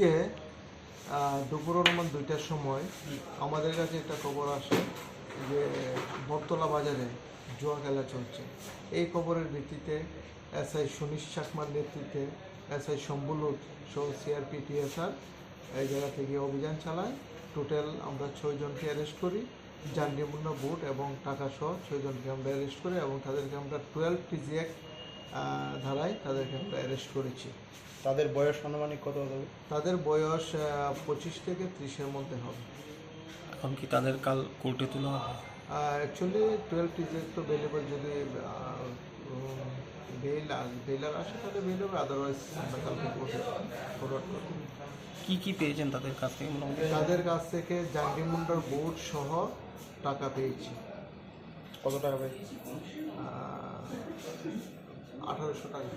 আজকে দুপুর অনুমান দুইটার সময় আমাদের কাছে একটা খবর আসে যে বটতলা বাজারে জুয়া খেলা চলছে। এই খবরের ভিত্তিতে এসআই সুনীশ চাকমার নেতৃত্বে এস এসআই শম্বুলুত সহ সিআরপি টিএসআর এই জায়গা থেকে অভিযান চালায়। টোটাল আমরা ছয়জনকে অ্যারেস্ট করি জান্ডিমূন্য বুট এবং টাকা সহ ছয়জনকে আমরা অ্যারেস্ট করি এবং তাদেরকে আমরা টুয়েলভ টিজি অ্যাক্ট ধারায় তাদেরকে আমরা অ্যারেস্ট করেছি। তাদের বয়স আনুমানিক কত হবে? তাদের বয়স পঁচিশ থেকে ত্রিশের মধ্যে হবে। এখন কি তাদের কাল কোর্টে তোলা হবে? অ্যাকচুয়ালি টুয়েলভ টিজের তো বেলেবল যদি বেল বেলার আসে তাহলে বেল হবে আদারওয়াইজ আমরা কালকে কোর্টে ফরওয়ার্ড করব। কি কি পেয়েছেন তাদের কাছ থেকে মোটামুটি? তাদের কাছ থেকে জান্ডিমুন্ডার বোর্ড সহ টাকা পেয়েছি। কত টাকা হবে আঠারোশো টাকা।